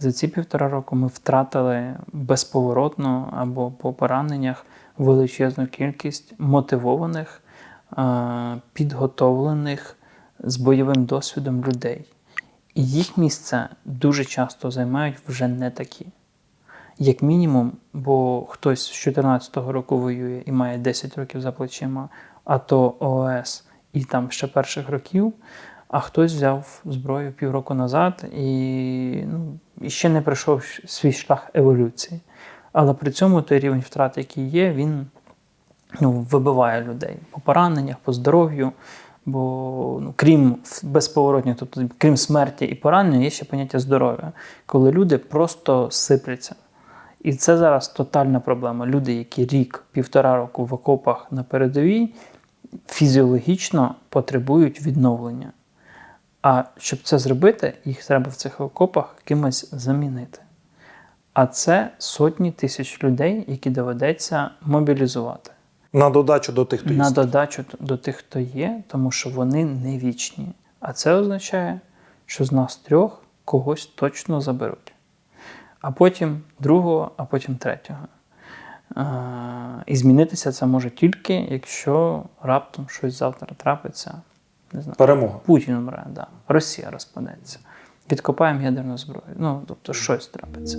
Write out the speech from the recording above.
За ці півтора року ми втратили безповоротно або по пораненнях величезну кількість мотивованих, е, підготовлених з бойовим досвідом людей. І їх місце дуже часто займають вже не такі. Як мінімум, бо хтось з 14-го року воює і має 10 років за плечима, а то ООС і там ще перших років, а хтось взяв зброю півроку назад і, ну, ще не пройшов свій шлях еволюції. Але при цьому той рівень втрат, який є, він ну, вибиває людей по пораненнях, по здоров'ю. Бо ну, крім безповоротних, тобто крім смерті і поранення, є ще поняття здоров'я, коли люди просто сипляться. І це зараз тотальна проблема. Люди, які рік, півтора року в окопах на передовій, фізіологічно потребують відновлення. А щоб це зробити, їх треба в цих окопах кимось замінити. А це сотні тисяч людей, які доведеться мобілізувати. На додачу до тих, хто є. На додачу до тих, хто є, тому що вони не вічні. А це означає, що з нас трьох когось точно заберуть. А потім другого, а потім третього. І змінитися це може тільки, якщо раптом щось завтра трапиться. Не знаю. Перемога. Путін умре, да. Росія розпадеться. Відкопаємо ядерну зброю. Ну, тобто щось трапиться.